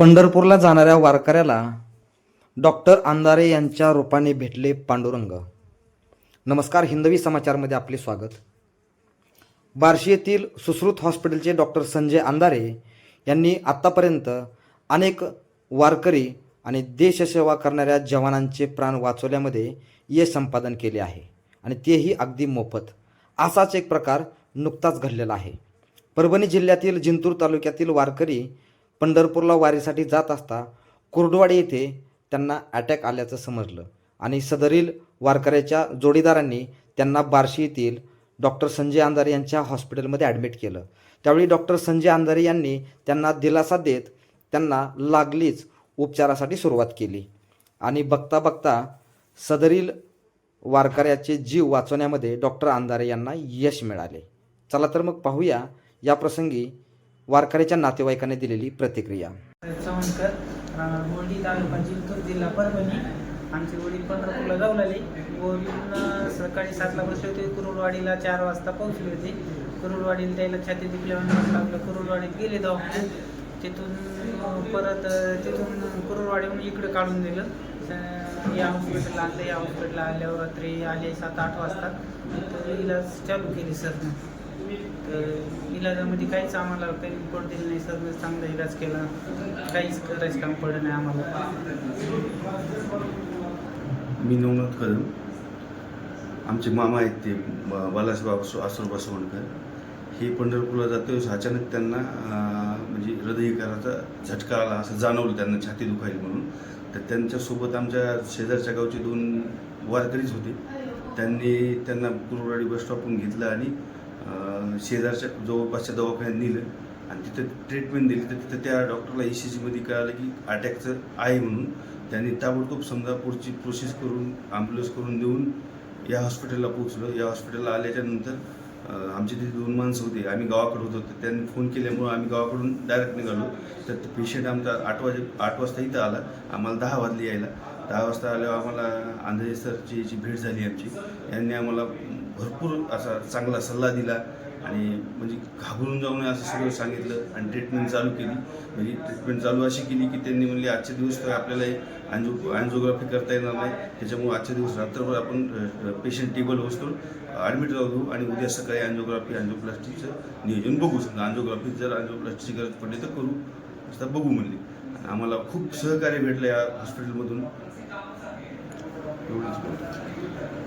पंढरपूरला जाणाऱ्या वारकऱ्याला डॉक्टर अंधारे यांच्या रूपाने भेटले पांडुरंग. नमस्कार हिंदवी समाचारमध्ये आपले स्वागत. बार्शी येथील सुश्रुत हॉस्पिटलचे डॉक्टर संजय अंधारे यांनी आत्तापर्यंत अनेक वारकरी आणि देशसेवा करणाऱ्या जवानांचे प्राण वाचवल्यामध्ये यश संपादन केले आहे आणि तेही अगदी मोफत. असाच एक प्रकार नुकताच घडलेला आहे. परभणी जिल्ह्यातील जिंतूर तालुक्यातील वारकरी पंढरपूरला वारीसाठी जात असता कुर्डवाडी येथे त्यांना अटॅक आल्याचं समजलं आणि सदरील वारकऱ्याच्या जोडीदारांनी त्यांना बार्शी येथील डॉक्टर संजय अंधारे यांच्या हॉस्पिटलमध्ये ॲडमिट केलं. त्यावेळी डॉक्टर संजय अंधारे यांनी त्यांना दिलासा देत त्यांना लागलीच उपचारासाठी सुरुवात केली. आणि बघता बघता सदरील वारकऱ्याचे जीव वाचवण्यामध्ये डॉक्टर अंधारे यांना यश मिळाले. चला तर मग पाहूया या प्रसंगी वारकऱ्याच्या नातेवाईकाने दिलेली प्रतिक्रिया. चव्हाणकर राहणार तालुका जिंतूर जिल्हा परभणी. आमचे वडील पंढरपूरला जाऊ लागले वडील सकाळी सातला बसले होते. कुरुडवाडीला चार वाजता पोहोचले होते. कुरुडवाडीला त्याला छाती दुखल्यावर लागलं. आपलं कुरुडवाडीत गेले दवाखान्यात. तिथून परत तिथून कुरुडवाडीहून इकडे काढून दिलं. या हॉस्पिटलला आणलं या हॉस्पिटलला आल्यावर रात्री आले सात आठ वाजता. तर इलाज चालू केली सरनं तर इलाजामध्ये काहीच आम्हाला काही रिपोर्ट दिले नाही सर चांगला इलाज केला. काहीच करायचं काम पडलं नाही आम्हाला. मी नवनाथ कदम. आमचे मामा आहेत ते बालासाहेब आसो आसोबा सोवणकर हे पंढरपूरला जाते अचानक त्यांना म्हणजे हृदयविकाराचा झटका आला असं जाणवलं त्यांना छाती दुखायली म्हणून. तर त्यांच्यासोबत आमच्या शेजारच्या गावचे दोन वारकरीच होते. त्यांनी त्यांना कुरवाडी बस स्टॉपहून घेतलं आणि शेजारच्या जवळपासच्या दवाखान्यात नेलं आणि तिथं ट्रीटमेंट दिली. तर तिथं त्या डॉक्टरला ई सी जीमध्ये कळालं की अटॅकचं आहे म्हणून त्यांनी ताबडतोब समजा पुढची प्रोसेस करून ॲम्ब्युलन्स करून देऊन या हॉस्पिटलला पोहोचलो. या हॉस्पिटलला आल्याच्यानंतर आमचे तिथे दोन माणसं होते. आम्ही गावाकडे होतो. तर त्यांनी फोन केल्यामुळं आम्ही गावाकडून डायरेक्ट निघालो. तर पेशंट आमचा आठ वाजे आठ वाजता इथं आला. आम्हाला दहा वाजले यायला. दहा वाजता आल्यावर आम्हाला आंधळे सरची जी भेट झाली आमची. यांनी आम्हाला भरपूर असा चांगला सल्ला दिला आणि म्हणजे घाबरून जाऊ नये असं सगळं सांगितलं आणि ट्रीटमेंट चालू केली. म्हणजे ट्रीटमेंट चालू अशी केली की त्यांनी म्हणले आजचे दिवस तर आपल्याला अँजो अँजोग्राफी करता येणार नाही. त्याच्यामुळे आजच्या दिवस रात्रभर आपण पेशंट टेबल होतो ॲडमिट राहू घेऊ आणि उद्या सकाळी अँजोग्राफी अँजोप्लास्टिकचं नियोजन बघू. समजा अँजोग्राफी जर अँजोप्लास्टिकची गरज पडली तर करू. असं बघू म्हणले. आणि आम्हाला खूप सहकार्य भेटलं या हॉस्पिटलमधून एवढंच बोलतो.